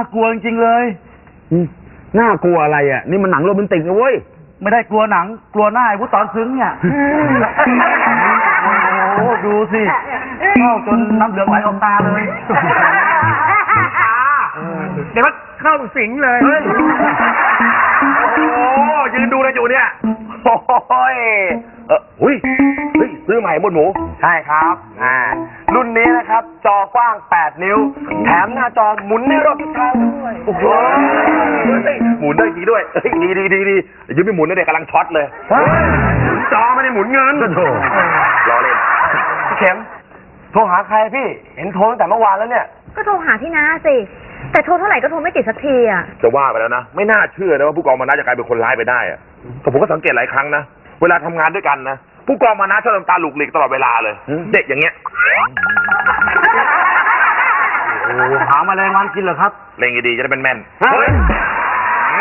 น่ากลัวจริงๆเลย น่ากลัวอะไรอะ นี่มันหนังโรแมนติกนะเว้ย ไม่ได้กลัวหนัง กลัวหน้าไอ้ผู้ตอนซึ้งเนี่ย โอ้โหดูสิเข้าจนน้ำเหลืองไหลออกตาเลย เดี๋ยวมันเข้าสิงเลย โอ้ยืนดูอะไรอยู่เนี่ย โอ้ยเอออุ้ยเฮ้ยซื้อใหม่บนหมู ใช่ครับ อ่า รุ่นนี้นะครับ จอกว้าง 8 นิ้ว แถมหน้าจอหมุนในรอบทิศทางด้วยโอ้โหเฮ้ยหมุนได้จริงด้วยเฮ้ยดีดีดีดียืมไปหมุนนะเด็กกำลังช็อตเลยหมุนจอไม่ได้หมุนเงินโธ่รอเล่นพี่เข็มโทรหาใครพี่ เห็นโทรตั้งแต่เมื่อวานแล้วเนี่ย ก็โทรหาพี่นาสิ แต่โทรเท่าไหร่ก็โทรไม่ติดสักทีอะ จะว่าไปแล้วนะ ไม่น่าเชื่อนะว่าผู้กองมานะจะกลายเป็นคนร้ายไปได้อะแต่ผมก็สังเกตหลายครั้งนะ เวลาทำงานด้วยกันนะ ผู้กองมานะชอบทำตาหลุกหลีกตลอดเวลาเลย เด็กอย่างเงี้ยโอ้โหหาแมาแรงวันกินเหรอครับเล่นดีๆจะได้เป็นแม่นเฮ้ย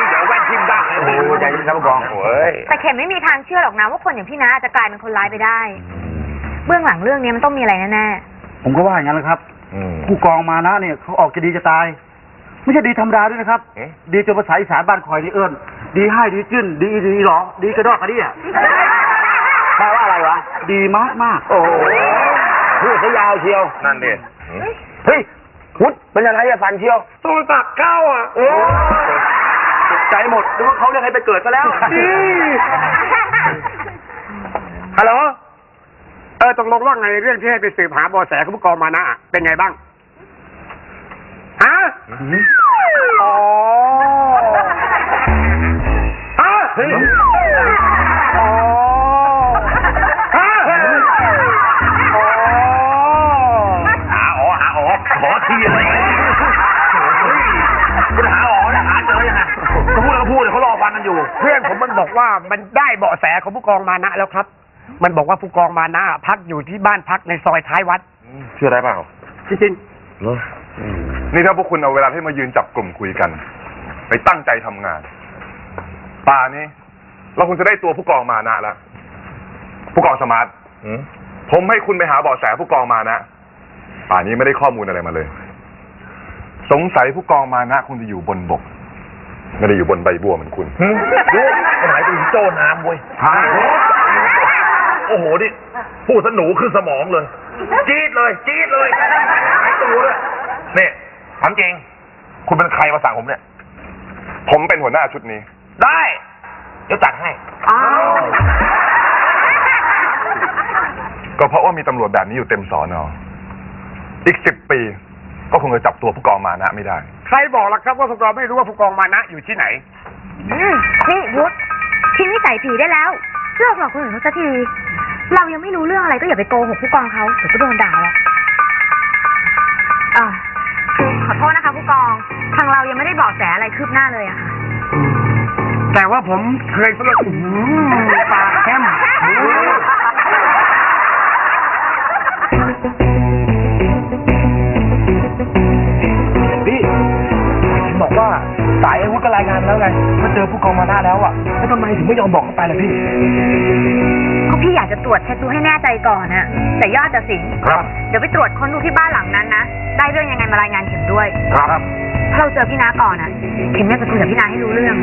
เดี๋ยวแว่นทิ่มได้เลยโอ้โหใจเย็นครับผู้กองโอ้ยแต่เข็มไม่มีทางเชื่อหรอกนะว่าคนอย่างพี่นาจะกลายเป็นคนร้ายไปได้ เบื้องหลังเรื่องนี้มันต้องมีอะไรแน่ผมก็ว่าอย่างนั้นแหละครับอืมผู้กองมานะเนี่ยเขาออกจะดีจะตาย ไม่ใช่ดีธรรมดาด้วยนะครับเอ๊ะดีจนภาษาอีสานบ้านคอยนี่เอิญดีให้ดีจิ้นดีดีหรอดีกระดอกกระเดี่ย แปลว่าอะไรวะ ดีมากมากโอ้โหพูดซะยาวเชียว นั่นดิเฮ้ยพุทธเป็นอะไรอะสันเชียวโทรศัพท์เข้าอะโอ้ตกใจหมดนึกว่าเขาเรียกให้ไปเกิดซะแล้วฮัลโหลเออตกลงว่าไงเรื่องที่ให้ไปสืบหาเบอแสของผู้กองมานะอะเป็นไงบ้างฮะอ๋อฮะ เลยเขารอฟังกันอยู่ เพื่อนผมมันบอกว่ามันได้เบาะแสของผู้กองมานะแล้วครับ มันบอกว่าผู้กองมานะพักอยู่ที่บ้านพักในซอยท้ายวัดเชื่อได้เปล่าจริงนี่ถ้าพวกคุณเอาเวลาที่มายืนจับกลุ่มคุยกัน ไปตั้งใจทำงานป่านี้ เราคงจะได้ตัวผู้กองมานะแล้วผู้กองสมาร์ทผมให้คุณไปหาเบาะแสผู้กองมานะ ป่านี้ไม่ได้ข้อมูลอะไรมาเลย สงสัยผู้กองมานะคงจะอยู่บนบก ไม่ได้อยู่บนใบบัวเหมือนคุณดูมันหายไปถึงโจ้น้ำเว้ยโอ้โห นี่พูดสนูขึ้นสมองเลย จี๊ดเลย จี๊ดเลย หายตัวเลยนี่ถามจริง คุณเป็นใครมาสั่งผมเนี่ย ผมเป็นหัวหน้าชุดนี้ ได้ เดี๋ยวจัดให้ก็เพราะว่ามีตำรวจแบบนี้อยู่เต็มสอนออีกสิบปี ก็คงจะจับตัวผู้กองมานะไม่ได้ๆใครบอกล่ะครับว่าพวกเราไม่รู้ว่าผู้กองมานะอยู่ที่ไหนๆอืมนี่ยุทธทิ้งนิสัยผีได้แล้วเลิกหลอกคนอื่นเขาสักที เรายังไม่รู้เรื่องอะไรก็อย่าไปโกหกผู้กองเขาเดี๋ยวก็โดนด่าหรอกอ่าคือขอโทษนะคะผู้กอง ทางเรายังไม่ได้บอกแสอะไรคืบหน้าเลยอะค่ะแต่ว่าผมเคยสลบอื้อหือปากแคมายอาวุธก็รายงานแล้วไงว่าเจอผู้กองมาหน้าแล้วอะแล้วทำไมถึงไม่ยอมบอกเขาไปล่ะพี่ ก็พี่อยากจะตรวจเช็คดูให้แน่ใจก่อนนะแต่ยอดจะสิงครับ เดี๋ยวไปตรวจค้นดูที่บ้านหลังนั้นนะได้เรื่องยังไงมารายงานเข็มด้วย ครับ ถ้าเราเจอพี่นาก่อนอะเข็มเนี่ยจะคุยกับพี่นาให้รู้เรื่อง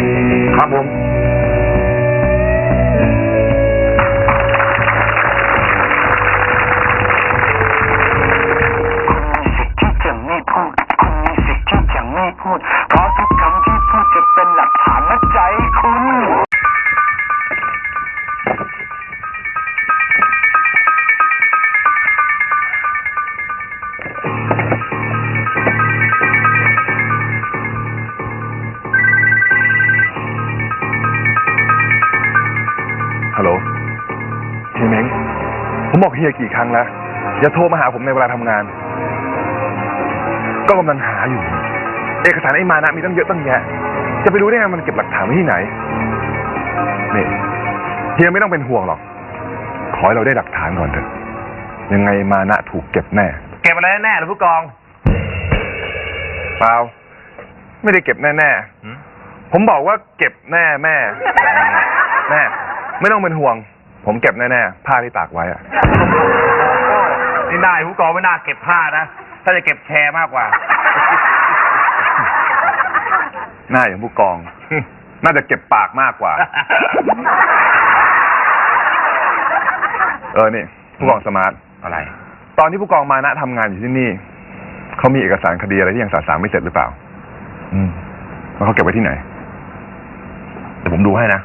ครับผม ผมบอกเฮียกี่ครั้งแล้ว อย่าโทรมาหาผมในเวลาทำงาน ก็กำลังหาอยู่ เอกสารไอ้มานะมีตั้งเยอะตั้งแยะ จะไปรู้ได้ไงมันเก็บหลักฐานไว้ที่ไหนนี่เฮียไม่ต้องเป็นห่วงหรอก ขอให้เราได้หลักฐานก่อนเถอะ ยังไงมานะถูกเก็บแน่ เก็บอะไรแน่ๆหรือผู้กอง เปล่า ไม่ได้เก็บแน่ๆ ผมบอกว่าเก็บแน่แม่ แม่ ไม่ต้องเป็นห่วง ผมเก็บแน่ๆ ผ้าที่ตากไว้อะนี่นายผู้กองไม่น่าเก็บผ้านะ ถ้าจะเก็บแชร์มากกว่า หน้าอย่างผู้กอง น่าจะเก็บปากมากกว่า เออ นี่ ผู้กองสมาร์ท อะไร ตอนที่ผู้กองมานะทำงานอยู่ที่นี่ เขามีเอกสารคดีอะไรที่ยังสาสางไม่เสร็จหรือเปล่า อืม แล้วเขาเก็บไว้ที่ไหน เดี๋ยวผมดูให้นะ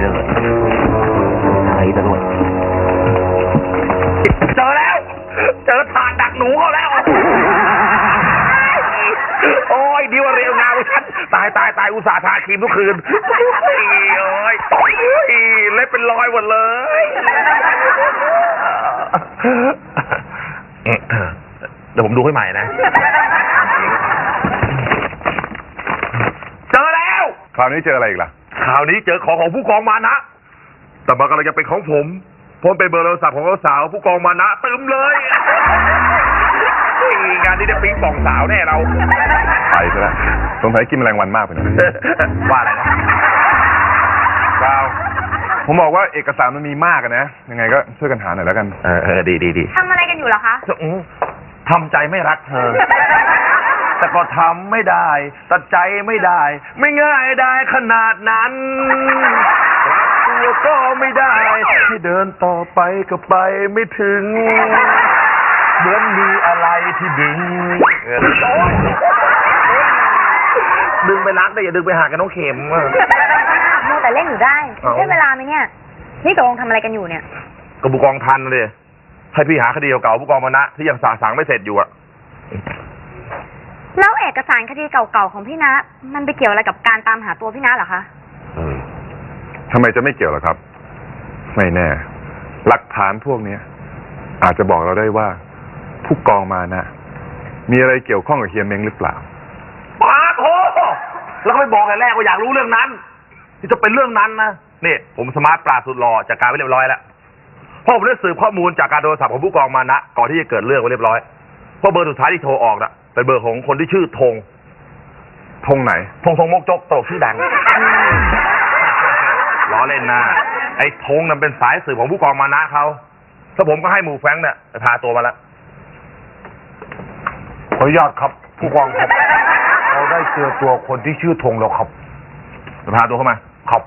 เลยใช้ตลอดเจอแล้ว เจอถาดดักหนูเขาแล้ว โอ้ยดีว่าเร็วงามฉันตายตายตายอุตส่าห์ทาครีมทุกคืนโอ้ยโอ้ยเล็บเป็นรอยหมดเลยเดี๋ยวผมดูให้ใหม่นะเจอแล้ว คราวนี้เจออะไรอีกล่ะ คราวนี้เจอของของผู้กองมานะ แต่มันกำลังจะเป็นของผมผมเป็นเบอร์โทรศัพท์ของสาวๆผู้กองมานะตึมเลยเฮ้ยงานนี้ได้ปิ๊งป่องสาวแน่เรา ไปซะแล้วสงสัยกินแมลงวันมากไปหน่อยว่าอะไรนะเปล่าผมบอกว่าเอกสารมันมีมากอะนะ ยังไงก็ช่วยกันหาหน่อยแล้วกัน เออเออดีดีดีทำอะไรกันอยู่เหรอคะอืมทำใจไม่รักเธอ แต่ก็ทำไม่ได้ตัดใจไม่ได้ ไม่ง่ายได้ขนาดนั้นกลับตัวก็ไม่ได้ให้เดินต่อไปก็ไปไม่ถึงเหมือนมีอะไรที่ดึงเออดึงไปรักแต่อย่าดึงไปหากันน้องเข็มอะ มัวแต่เล่นอยู่ได้เอาใช้เวลาไหมเนี่ย นี่ตกลงทำอะไรกันอยู่เนี่ยก็ผู้กองทันเลยให้พี่หาคดีเก่าๆผู้กองมานะที่ยังสาสางไม่เสร็จอยู่อะ แล้วเอกสารคดีเก่าๆของพี่นะ มันไปเกี่ยวอะไรกับการตามหาตัวพี่นะเหรอคะทำไมจะไม่เกี่ยวล่ะครับ ไม่แน่ หลักฐานพวกเนี้ย อาจจะบอกเราได้ว่า ผู้กองมานะมีอะไรเกี่ยวข้องกับเฮียเม้งหรือเปล่า ปาโทแล้วก็ไม่บอกแต่แรกว่าอยากรู้เรื่องนั้น ที่จะเป็นเรื่องนั้นนะนี่ผมสมาร์ทปราดสุดหล่อจัดการไว้เรียบร้อยแล้วเพราะผมได้สืบข้อมูลจากการโทรศัพท์ของผู้กองมานะ ก่อนที่จะเกิดเรื่องไว้เรียบร้อยเพราะเบอร์สุดท้ายที่โทรออกน่ะ เป็นเบอร์ของคนที่ชื่อธงทงไหนธงธงมกจกตลกชื่อดัง ล้อเล่นนะไอ้ธงนั้นเป็นสายสืบของผู้กองมานะเขาถ้าผมก็ให้หมู่แฟรงค์เนี่ยไปพาตัวมาแล้วขออนุญาตครับ ผู้กองครับ เราได้เจอตัวคนที่ชื่อธงแล้วครับ ไปพาตัวเข้ามา ครับ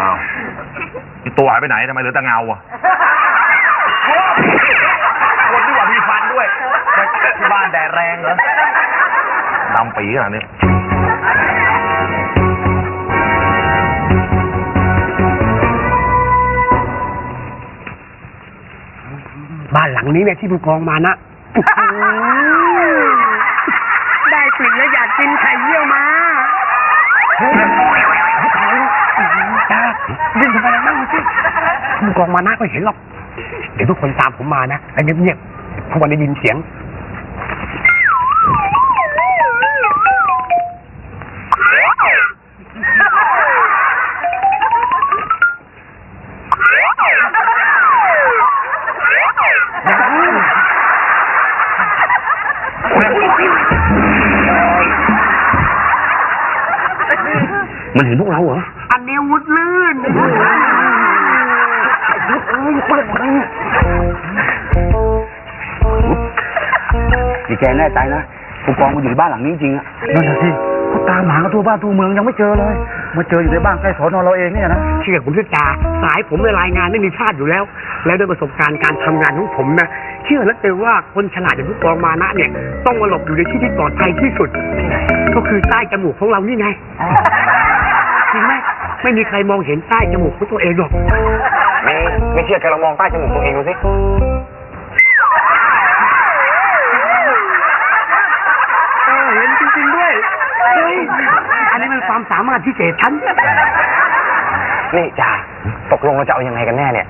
อ้าวนี่ ตัวหายไปไหนทำไมเหลือแต่เงาอะคนที่ว่ามีฟันด้วยที่บ้านแดดแรงเหรอดำปีขนาดนี้บ้านหลังนี้เนี่ยที่ผู้กองมานะ ได้กลิ่นแล้วอยากกินไข่เยี่ยวมาจ้า วิ่งเข้าไปแล้วนั่งสิผู้กองมานะก็เห็นหรอก เดี๋ยวทุกคนตามผมมานะแล้เงียบๆเพราะวันได้ยินเสียง มันเห็นพวกเราเหรอ นี่แกแน่ใจนะผู้กองมาอยู่ในบ้านหลังนี้จริงอะนั่นแหละสิเขาตามหากันทั่วบ้านทั่วเมืองยังไม่เจอเลย มาเจออยู่ในบ้านใกล้สอนอเราเองเนี่ยนะ เชื่อผมด้วยตาสายผมในรายงานไม่มีพลาดอยู่แล้ว และด้วยประสบการณ์การทำงานของผมนะเชื่อแล้วเกินว่าคนฉลาดอย่างผู้กองมานะเนี่ย ต้องมาหลบอยู่ในที่ที่ปลอดภัยที่สุด ก็คือใต้จมูกของเรานี่ไงจริงไหมไม่มีใครมองเห็นใต้จมูกของตัวเองหรอก ไม่ไม่เชื่อแกลองมองใต้จมูกตัวเองดูสิ เออเห็นจริงๆด้วยเฮ้ยอันนี้มันความสามารถพิเศษฉัน นี่จ่าตกลงเราจะเอายังไงกันแน่เนี่ย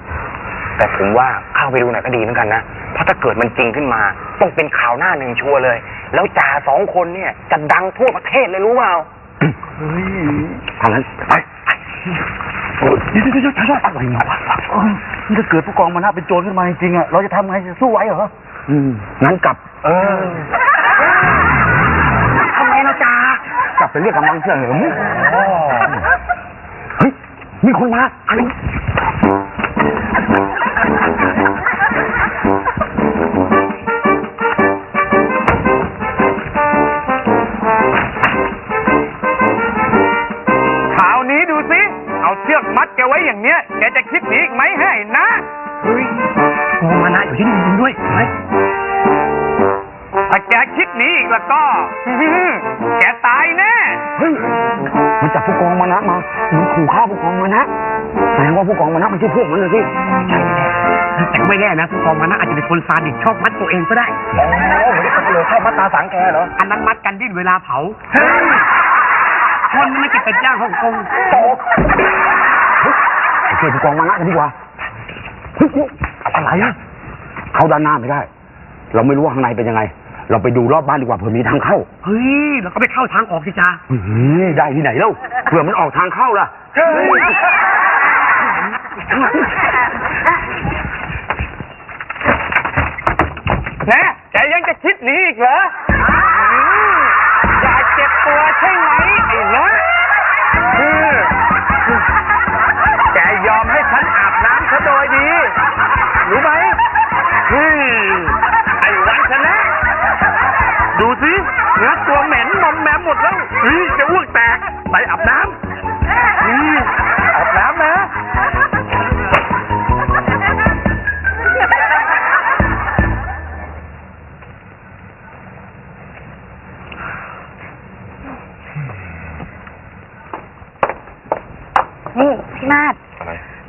แต่ผมว่าเข้าไปดูหน่อยก็ดีเหมือนกันนะ เพราะถ้าเกิดมันจริงขึ้นมา ต้องเป็นข่าวหน้าหนึ่งชัวร์เลย แล้วจ่าสองคนเนี่ย จะดังทั่วประเทศเลยรู้เปล่าเฮ้ยทางนั้นไปไปเดี๋ยวเดี๋ยวเดี๋ยวช้าๆอะไรมาวะนี่ถ้าเกิดผู้กองมานะเป็นโจรขึ้นมาจริงๆอะเราจะทำไงจะสู้ไหวเหรอ อืมงั้นกลับ เออ ทำไมเราจ่ากลับไปเรียกกำลังเสริมเฮ้ย มีคนมาอะไรคราวนี้ดูสิ เอาเชือกมัดแกไว้อย่างเนี้ย แกจะคิดหนีอีกไหมให้นะ เฮ้ยโอ้มานะอยู่ที่นี่จริงๆด้วยไหมถ้าแกคิดหนีอีกแล้วก็อื้อหือแกตายแน่เฮ้ย มันจับผู้กองมานะมามันขู่ฆ่าผู้กองมานะแสดงว่าผู้กองมานะมันชื่อพวกมันเลยสิใช่แต่ก็ไม่แน่นะผู้กองมานะอาจจะเป็นคนซาดิสชอบมัดตัวเองก็ได้อ๋อเหมือนกันเลยชอบมัดตาสังแกเหรออันนั้นมัดกันดิ้นเวลาเผาคนไม่กินเป็ดย่างฮ่องกงช่วยผู้กองมานะกันดีกว่าเฮ้ยอะไรอะเข้าด้านหน้าไม่ได้ เราไม่รู้ว่าข้างในเป็นยังไง เราไปดูรอบบ้านดีกว่าเผื่อมีทางเข้าเฮ้ยเราก็ไปเข้าทางออกสิจ้าอื้อหือได้ที่ไหนเล่าเผื่อมันออกทางเข้าล่ะแน่แกยังจะคิดหนีอีกเหรออืมอยากเจ็บตัวใช่ไหมไอ้นะอืมแกยอมให้ฉันอาบน้ำซะโดยดี รู้ไหมอืม เนื้อตัวเหม็นมอมแมมหมดแล้วเฮ้ยจะอ้วกแตกไปอาบน้ำอืมอาบน้ำนะ นี่พี่มาศ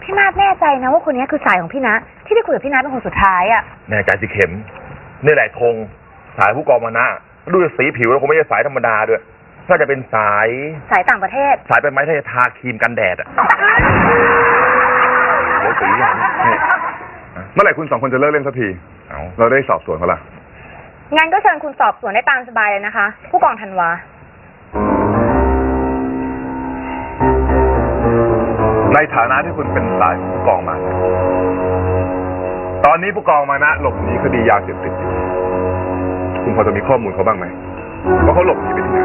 พี่มาศแน่ใจนะว่าคนนี้คือสายของพี่นะ ที่ได้คุยกับพี่นะเป็นคนสุดท้ายอะแน่ใจสิเข็ม นี่แหละธงสายผู้กองมานะ ดูจากสีผิวแล้วคงไม่ใช่สายธรรมดาด้วย น่าจะเป็นสายสายต่างประเทศ สายเป็นไม้ที่จะทาครีมกันแดดอะโอ้ยสีอย่างนี้นี่เมื่อไหร่คุณสองคนจะเลิกเล่นสักที เอาเราได้สอบสวนเขาละงั้นก็เชิญคุณสอบสวนได้ตามสบายเลยนะคะ ผู้กองธันวา ในฐานะที่คุณเป็นสายของผู้กองมานะตอนนี้ผู้กองมานะหลบหนีคดียาเสพติดอยู่ คุณพอจะมีข้อมูลเขาบ้างไหมว่าเขาหลบหนีไปที่ไหน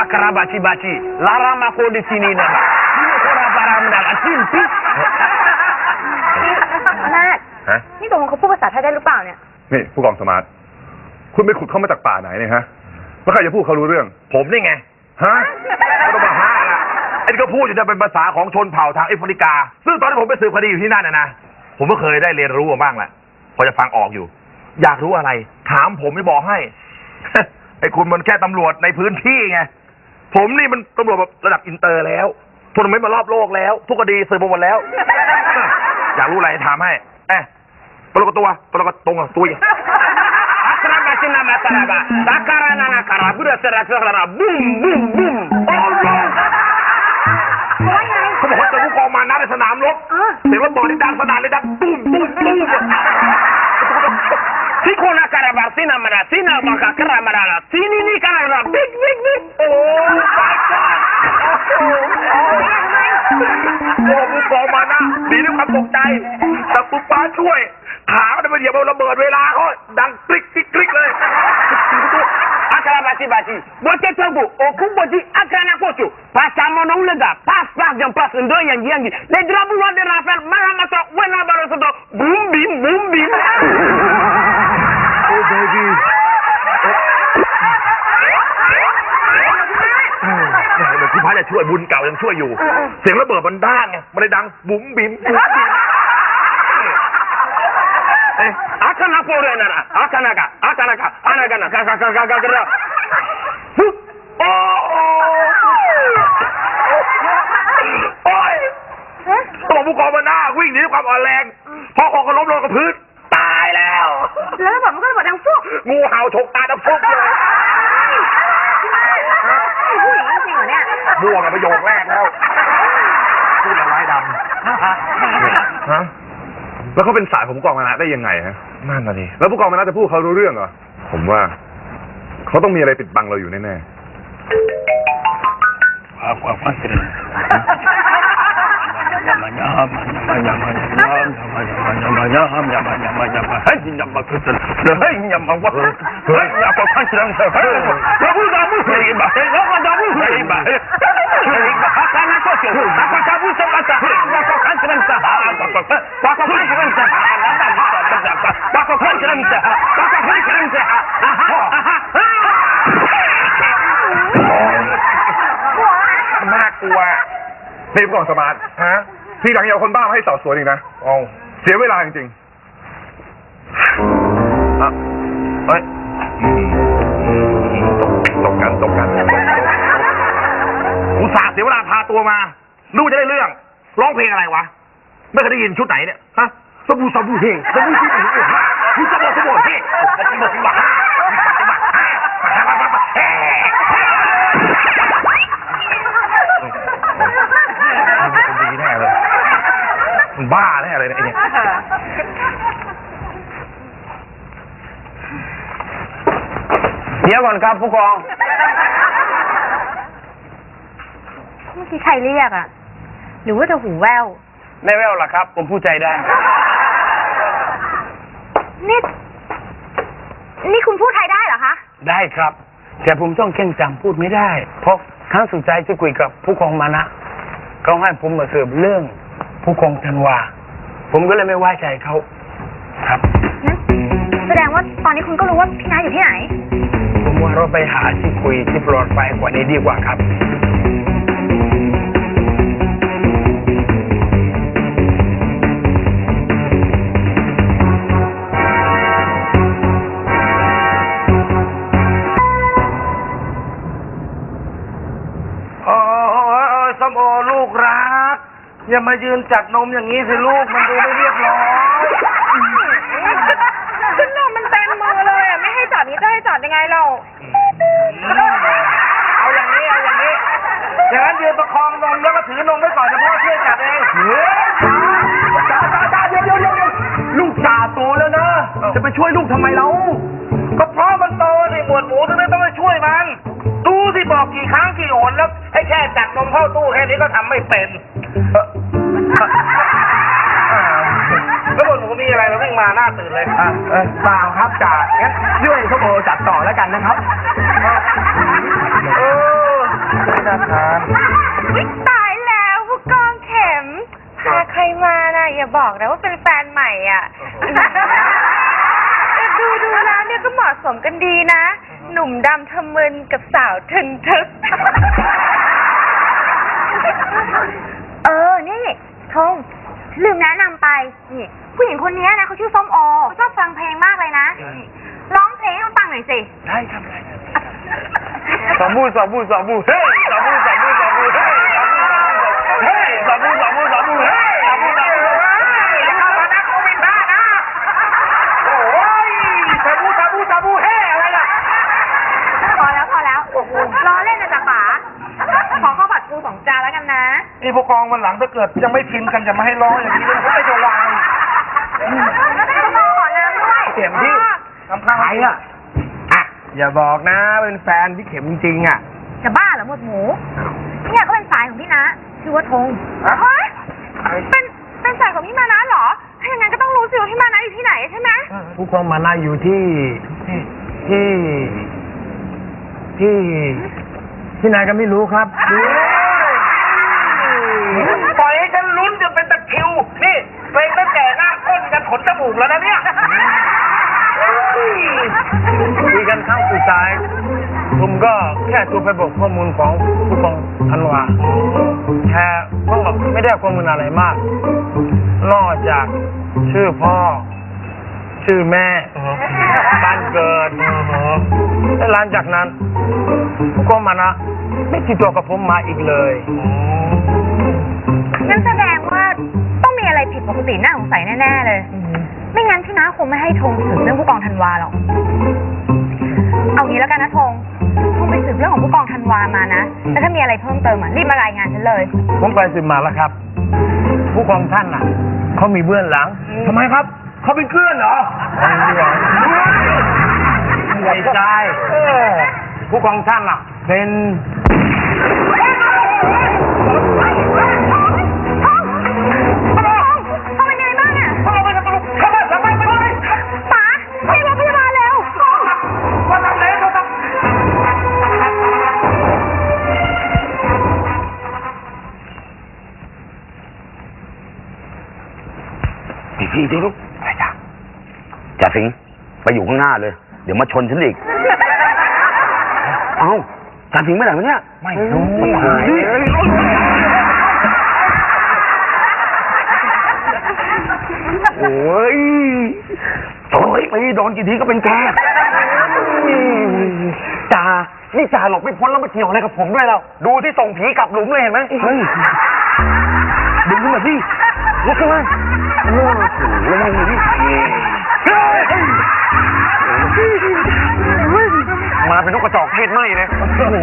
Akara baci baci, larang aku di sini nak. Ini korang barang mendapat simpi. นาดฮะ นี่ตกลงเขาพูดภาษาไทยได้หรือเปล่าเนี่ย นี่ผู้กองสมาร์ทคุณไปขุดเข้ามาจากป่าไหนเนี่ยฮะแล้วใครจะพูดเขารู้เรื่อง ผมนี่ไงฮะก็ต้องมาห้าละไอ้ที่เขาพูดอยู่จะเป็นภาษาของชนเผ่าทางแอฟริกา ซึ่งตอนที่ผมไปสืบคดีอยู่ที่นั่นนะนะผมก็เคยได้เรียนรู้มาบ้างแหละพอจะฟังออกอยู่ อยากรู้อะไร ถามผมไม่บอกให้ ไอ้คุณมันแค่ตำรวจในพื้นที่ไง ผมนี่มันตำรวจแบบระดับอินเตอร์แล้วทัวร์นาเมนต์มารอบโลกแล้ว ทุกคดีสืบมาหมดแล้ว อยากรู้อะไรถามให้เอ๊ะปลกตัวปลกตรงกับตัว Akara baci nama karaba. Bakara nana karabu dah serat serat. Boom boom boom. เขาบอกว่าเจอผู้กองมานะในสนามรบเสียงระเบิดนี่ดังสนั่นเลยดังตุ้มตุ้มตุ้ม Siko na karaba sina mana sina baka karaba la. Sini ni karaba big big big. โอ้ my god โอ้ผู้กองมานะหนีด้วยความตกใจ แต่ปุ๊บป้าช่วย ขามันไปเหยียบเอาระเบิดเวลาเขาดังกริ๊กกริ๊กกริ๊กเลย Akara baci baci. Bote togo. Oku boji akara na kocho. Pasa mono ulega. Pas pas jam pas ndo yang yang. Le drabu wa de Rafael Mahamata wena baro soto. Boom bim boom bim. โอ้เบบี้เดี๋ยวคุณพระจะช่วยบุญเก่ายังช่วยอยู่ เสียงระเบิดมันด้านไงมันเลยดังบุ๋มบิ๋มบุ๋มบิ๋ม Eh, akana kore nana. Akana ka. Akana ka. Anaga na. Ka ka ka ka ka ka. โอ้โอ้ โอ้ยตัวผู้กองมาหน้าวิ่งหนีด้วยความอ่อนแรง พอของเขาล้มลงกับพื้น ตายแล้ว แล้วระเบิดมันก็ระเบิดดังฟุกงูเห่าฉกตาดำฟุบเลยผู้หญิงจริงเหรอเนี่ยม่วกับประโยคแรกแล้วพูดอะไรดำฮะ แล้วเขาเป็นสายของผู้กองมานะได้ยังไงฮะ นั่นน่ะดิแล้วผู้กองมานะจะพูดเขารู้เรื่องเหรอ ผมว่า เขาต้องมีอะไรปิดบังเราอยู่แน่ๆ aku aku sering Bako kan keren sehat, bako kan keren sehat, กลัวนี่ผู้กองสมาร์ทฮะทีหลังอย่าเอาคนบ้ามาให้สอบสวนอีกนะเอาเสียเวลาจริงๆอะเฮ้ยตกกันตกกันอุตส่าห์เสียเวลาพาตัวมารู้จะได้เรื่อง ร้องเพลงอะไรวะ ไม่เคยได้ยินชุดไหนเนี่ย ฮะสบู่สบู่เฮงสบู่สบู่เฮงคุณสบู่สบู่เฮงสบู่สบู่เฮง แน่เลยมันบ้าแน่เลยนะไอ้เนี่ยเดี๋ยวก่อนครับผู้กอง เมื่อกี้ใครเรียกอะหรือว่าจะหูแววไม่แววหรอครับ ผมพูดใจได้ นี่ นี่คุณพูดไทยได้เหรอคะ ได้ครับ แต่ผมต้องแข่งจำพูดไม่ได้ เพราะครั้งสุดท้ายที่คุยกับผู้กองมานะ เขาให้ผมมาเสิร์ฟเรื่องผู้กองธันวา ผมก็เลยไม่ไว้ใจเขาครับ แสดงว่าตอนนี้คุณก็รู้ว่าพี่นาอยู่ที่ไหน ผมว่าเราไปหาที่คุยที่ปลอดภัยกว่านี้ดีกว่าครับ อย่ามายืนจัดนมอย่างนี้สิลูกมันดูไม่เรียบร้อยขึ้นนมมันเต็มมือเลยอะไม่ให้จอดนี้จะให้จอดยังไงเราเอาอย่างนี้เอาอย่างนี้อย่างนั้นยืนประคองนมแล้วก็ถือนมไว้ก่อนเดี๋ยวพ่อช่วยจัดเองจ้าจ้าจ้าเดี๋ยวเดี๋ยวเดี๋ยวเดี๋ยวลูกจ่าโตแล้วนะจะไปช่วยลูกทำไมเราก็เพราะมันโตสิหมวดหมูถึงได้ต้องไปช่วยมันดูสิบอกกี่ครั้งกี่หนแล้วให้แค่จัดนมเข้าตู้แค่นี้ก็ทำไม่เป็น หน้าตื่นเลยอะเออเปล่าครับจ่างั้นช่วยส้มโอจัดต่อแล้วกันนะครับเออไม่น่าทานตายแล้วผู้กองเข็มพาใครมานะอย่าบอกนะว่าเป็นแฟนใหม่อะแต่ดูดูแล้วเนี่ยก็เหมาะสมกันดีนะ หนุ่มดำทะมึนกับสาวทึนทึก เออ นี่ทงลืมแนะนำไป นี่ผู้หญิง คนนี้นะเขาชื่อส้มโอเขาชอบฟังเพลงมากเลยนะนี่ร้องเพลงให้เขาฟังหน่อยสิ ได้ครับได้ครับสาบูสาบูสาบูเฮ้ยสาบูสาบูสาบูเฮ้ยสาบูสาบูสาบูเฮ้ยสาบูสาบูสาบูเฮ้ยอย่าเข้ามานะโควิดบ้านะโอ้ยสาบูสาบูสาบูเฮ้อะไรล่ะพอแล้วพอแล้วล้อเล่นนะจ๊ะป๋าขอข้าวผัดปูสองจานแล้วกันนะ นี่ผู้กองวันหลังถ้าเกิดยังไม่พิมพ์กันจะมาให้ร้องอย่างนี้เลยเขาไม่จะวางขอน้ำด้วย เข็มที่ทำข้าวใครอะอะ อย่าบอกนะเป็นแฟนพี่เข็มจริงอะ จะบ้าเหรอหมวดหมู เนี่ยก็เป็นสายของพี่นะชื่อว่าธงเฮ้ยเป็นเป็นสายของพี่มานะเหรอ ถ้าอย่างนั้นก็ต้องรู้สิว่าพี่มานะอยู่ที่ไหนใช่ไหมผู้กองมานาอยู่ที่ที่ที่ที่ไหนก็ไม่รู้ครับ ปล่อยให้ฉันลุ้นจนเป็นตะคริว นี่เพลงตั้งแต่หน้าก้ นกันขนจมูกแล้วนะเนี่ยคุยกันครั้งสุดท้าย ผมก็แค่โทรไปบอกข้อมูลของผู้กองธันวาแค่ก็ไม่ได้ข้อมูลอะไรมาก นอกจากชื่อพ่อ ชื่อแม่ บ้านเกิดและหลังจากนั้นผู้กองมานะไม่ติดต่อกับผมมาอีกเลยงั้นแสดงว่าต้องมีอะไรผิดปกติน่าสงสัยแน่ ๆ เลย ไม่งั้นพี่นะคงไม่ให้ธงสืบเรื่องผู้กองธันวาหรอก เอางี้แล้วกันนะธงธงไปสืบเรื่องของผู้กองธันวามานะ แล้วถ้ามีอะไรเพิ่มเติมอะรีบมารายงานฉันเลย ผมไปสืบมาแล้วครับ ผู้กองท่านน่ะเขามีเบื้องหลังทำไมครับเขาเป็นเพื่อนเหรอไม่ใช่ผู้กองท่านน่ะ เป็น ทีสิลูกอะไรจ้ะจ่าสิงห์ไปอยู่ข้างหน้าเลย เดี๋ยวมาชนฉันอีก เอ้าจ่าสิงห์ไปไหนวะเนี่ย ไม่รู้โอ้ยโอ้ยไปโดนกี่ทีก็เป็นแกจ่านี่จ่าหลบไม่พ้นแล้วมาเกี่ยวอะไรกับผมด้วยเรา ดูที่ส่งผีกลับหลุมเลยเห็นไหมเฮ้ย ดึงขึ้นมาสิลุกขึ้นมา มาเป็นนกกระจอกเทศไหมเลยโอ้โห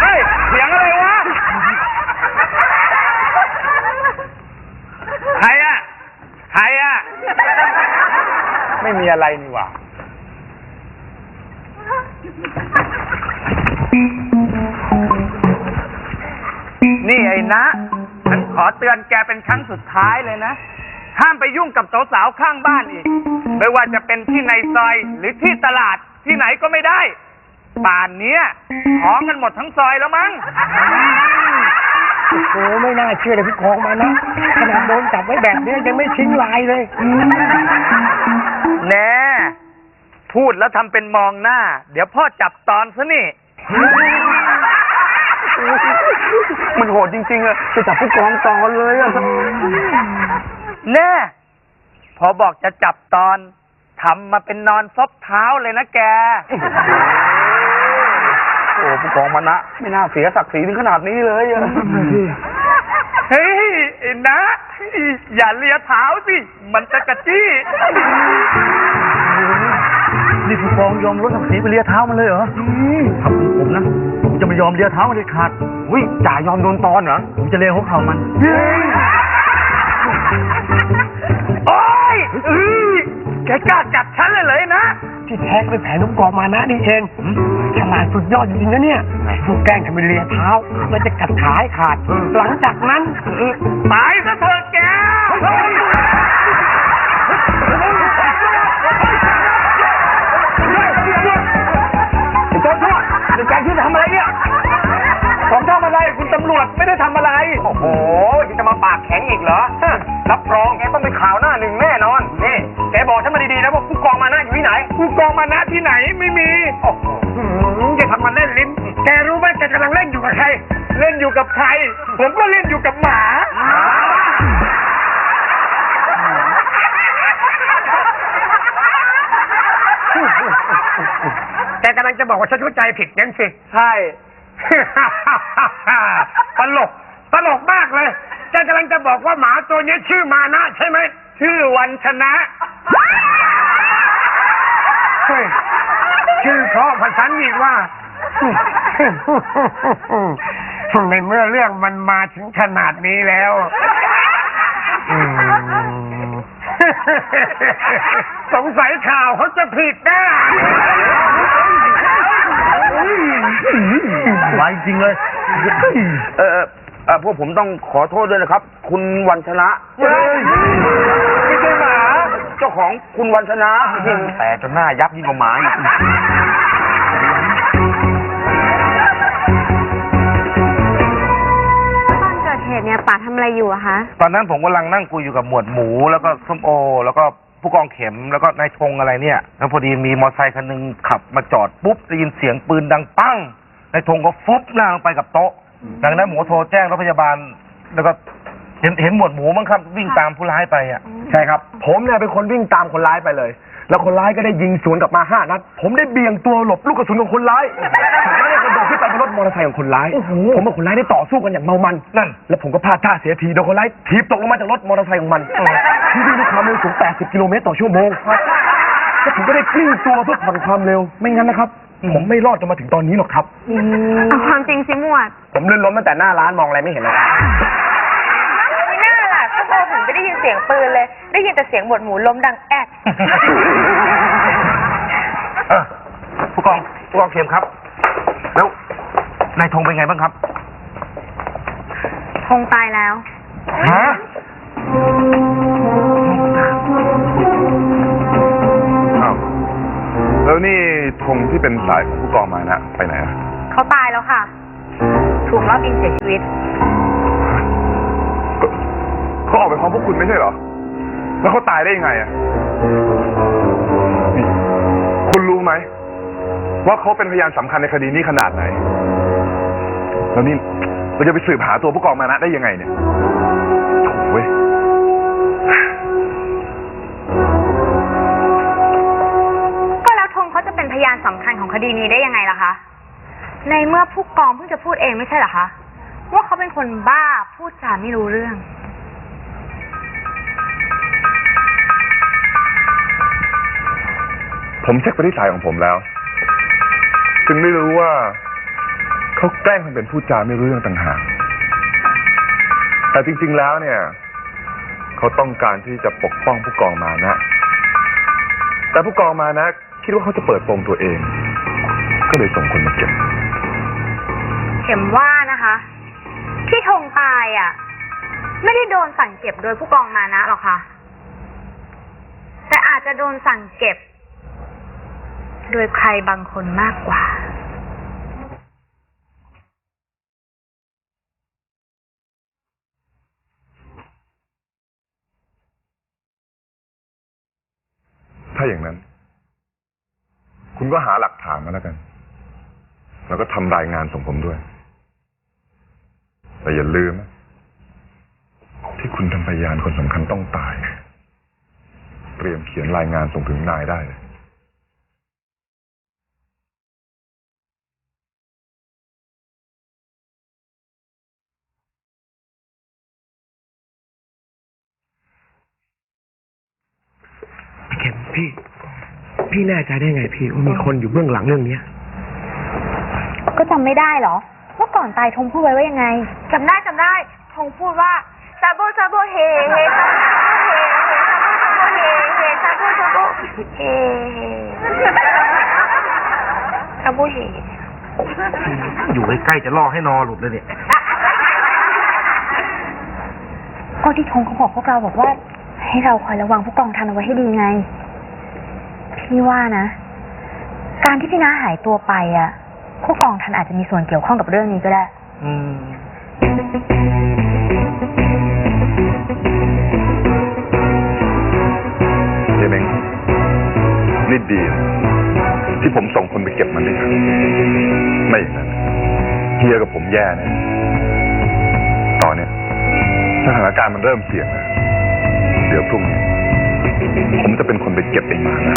เฮ้ยเสียงอะไรวะ ใครอะใครอะไม่มีอะไรนี่หว่านี่ไอ้นะ ขอเตือนแกเป็นครั้งสุดท้ายเลยนะ ห้ามไปยุ่งกับสาวๆข้างบ้านอีก ไม่ว่าจะเป็นที่ในซอยหรือที่ตลาดที่ไหนก็ไม่ได้ ป่านเนี้ยท้องกันหมดทั้งซอยแล้วมั้ง โอ้ไม่น่าเชื่อเลยผู้กองมานะขนาดโดนจับไว้แบบเนี้ยยังไม่ทิ้งลายเลยแน่ พูดแล้วทำเป็นมองหน้า เดี๋ยวพ่อจับตอนซะนี่ มันโหดจริงๆอะจะจับผู้กองตอนเลยอะแน่ พอบอกจะจับตอนทำมาเป็นนอนซบเท้าเลยนะแก โอ้ผู้กองมานะ ไม่น่าเสียศักดิ์ศรีถึงขนาดนี้เลยอะเฮ้ยไอ้นะ อย่าเลียเท้าสิ มันจะกระจี้ นี่ผู้กองยอมลดศักดิ์ศรีไปเลียเท้ามันเลยเหรอถ้าเป็นผมนะ ผมจะไม่ยอมเลียเท้ามันเลยขาดอุ้ยจ่ายอมโดนตอนเหรอ ผมจะเลียหัวเข่ามันโอ้ยอื้อแกกล้าจับฉันเลยเลยนะ ที่แท้ก็เป็นแผนลูกกองมานะนี่เองฉลาดสุดยอดจริงๆนะเนี่ยถูกแกล้งทำเป็นเลียเท้าแล้วจะกัดขาให้ขาด หลังจากนั้นตายซะเถอะแก เดี๋ยวแกคิดจะทำอะไรเนี่ยผมทำอะไรคุณตำรวจไม่ได้ทำอะไร โอ้โหยังจะมาปากแข็งอีกเหรอรับรองแกต้องไปข่าวหน้าหนึ่งแน่นอน นี่แกบอกฉันมาดีๆนะว่าผู้กองมานะอยู่ที่ไหน ผู้กองมานะที่ไหนไม่มีโอ้โหอย่าทำมาเล่นลิ้น แกรู้ไหมแกกำลังเล่นอยู่กับใคร เล่นอยู่กับใคร ผมก็เล่นอยู่กับหมา แกกำลัง จะบอกว่าฉันเข้าใจผิดนั่นสิ ใช่ ตลก ตลกมากเลยแกกำลังจะบอกว่าหมาตัวเนี้ยชื่อมานะใช่ไหม ชื่อวันชนะ เฮ้ยชื่อเพราะภาษาอีกว่า ในเมื่อเรื่องมันมาถึงขนาดนี้แล้วอืม สงสัยข่าวเขาจะผิดนะไวจริงเลยเออเออเออพวกผมต้องขอโทษด้วยนะครับ คุณวันชนะไม่ใช่หมา เจ้าของคุณวันชนะแต่จนหน้ายับยิ่งกว่าหมาอีกตอนเกิดเหตุเนี่ยป๋าทำอะไรอยู่อะคะ ตอนนั้นผมกำลังนั่งคุยอยู่กับหมวดหมูแล้วก็ส้มโอ แล้วก็ ผู้กองเข็มแล้วก็นายธงอะไรเนี่ยแล้วพอดีมีมอเตอร์ไซค์คันหนึงขับมาจอดปุ๊บได้ยินเสียงปืนดังปั้งนายธงก็ฟุบหน้าลงไปกับโต๊ะดังนั้นหมูโทรแจ้งรถพยาบาล แล้วก็เห็นเห็นหมวดหมูมั้งครับวิ่งตามผู้ร้ายไปอะ ใช่ครับ ผมเนี่ยเป็นคนวิ่งตามคนร้ายไปเลย แล้วคนร้ายก็ได้ยิงสวนกลับมาห้านัด ผมได้เบี่ยงตัวหลบลูกกระสุนของคนร้ายจากนั้นเนี่ยกระโดดขึ้นไปบนรถมอเตอร์ไซค์ของคนร้าย ผมกับคนร้ายได้ต่อสู้กันอย่างเมามัน นั่น แล้วผมก็พลาดท่าเสียทีโดนคนร้ายถีบตกลงมาจากรถมอเตอร์ไซค์ของมันที่วิ่งด้วยความเร็วสูง 80 กิโลเมตรต่อชั่วโมงแล้วผมก็ได้กลิ้งตัวเพื่อผ่อนความเร็ว ไม่งั้นนะครับ ผมไม่รอดจนมาถึงตอนนี้หรอกครับ เอาความจริงสิหมวด ผมลื่นล้มตั้งแต่หน้าร้านมองอะไรไม่เห็นเลย ไม่น่าล่ะก็พอถึงไม่ได้ยินเสียงปืนเลย ได้ยินแต่เสียงบดหมูล้มดังแอด เออผู้กองผู้กองเข็มครับ แล้วนายธงเป็นไงบ้างครับคงตายแล้ว ฮะอ้าวแล้วนี่ธงที่เป็นสายของผู้กองมานะ ไปไหนอะเขาตายแล้วค่ะ ถูกรอบยิงเสียชีวิต เขาออกไปพร้อมพวกคุณไม่ใช่เหรอ แล้วเขาตายได้ยังไงอะนี่คุณรู้ไหม ว่าเขาเป็นพยานสำคัญในคดีนี้ขนาดไหน แล้วนี่เราจะไปสืบหาตัวผู้กองมานะได้ยังไงเนี่ยโอ้ยก็แล้วธงเขาจะเป็นพยานสำคัญของคดีนี้ได้ยังไงล่ะคะ ในเมื่อผู้กองเพิ่งจะพูดเองไม่ใช่เหรอคะ ว่าเขาเป็นคนบ้าพูดจาไม่รู้เรื่อง ผมเช็คไปที่สายของผมแล้ว จึงไม่รู้ว่าเขาแกล้งทำเป็นพูดจาไม่รู้เรื่องต่างหากแต่จริง ๆแล้วเนี่ย เขาต้องการที่จะปกป้องผู้กองมานะ แต่ผู้กองมานะ คิดว่าเขาจะเปิดโปงตัวเอง ก็เลยส่งคนมาเก็บเข็มว่านะคะ ที่ธงตายอะ ไม่ได้โดนสั่งเก็บโดยผู้กองมานะหรอกค่ะ แต่อาจจะโดนสั่งเก็บ โดยใครบางคนมากกว่าถ้าอย่างนั้น คุณก็หาหลักฐานมาแล้วกัน แล้วก็ทำรายงานส่งผมด้วย แต่อย่าลืมนะที่คุณทำพยานคนสำคัญต้องตาย เตรียมเขียนรายงานส่งถึงนายได้เลย พี่ พี่แน่ใจได้ไงพี่ว่ามีคนอยู่เบื้องหลังเรื่องเนี้ย ก็จำไม่ได้เหรอว่าก่อนตายธงพูดไว้ว่ายังไง จำได้จำได้ธงพูดว่าซาโบซาโบเฮเฮซาโบเฮเฮซาโบซาโบเฮซาโบเฮอยู่ใกล้ๆจะล่อให้นอหลุดเลยเนี่ย ก็ที่ธงเขาบอกพวกเราบอกว่า ให้เราคอยระวังผู้กองทันเอาไว้ให้ดีไง พี่ว่านะ การที่พี่น้าหายตัวไปอะ ผู้กองทันอาจจะมีส่วนเกี่ยวข้องกับเรื่องนี้ก็ได้ อืมเฮียเม้งนี่ดีนะที่ผมส่งคนไปเก็บมันได้ทันไม่อย่างนั้นเฮียกับผมแย่แน่ตอนเนี้ยสถานการณ์มันเริ่มเสี่ยงแล้วเดี๋ยวพรุ่งนี้ ผมจะเป็นคนไปเก็บเองมานะ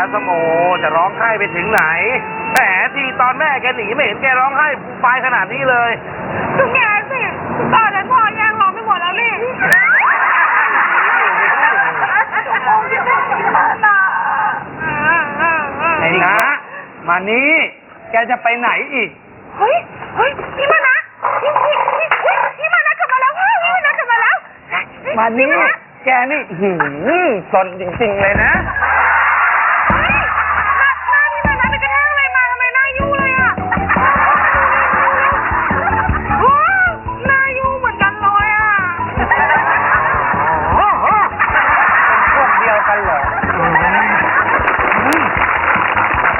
แล้วสมโอจะร้องไห้ไปถึงไหนแหมทีตอนแม่แกหนีไม่เห็นแกร้องไห้ฟูปายขนาดนี้เลยทุกแกสิตอนนั้นพ่อย่างร้องไปหมดแล้วนี่ไอ้นะมานี้แกจะไปไหนอีก เฮ้ย เฮ้ย พี่มานะพี่พี่พี่เฮ้ยพี่มานะกลับมาแล้วพ่อพี่มานะกลับมาแล้ว มานี้พี่ะแกนี่หืมสนจริง ๆ เลยนะ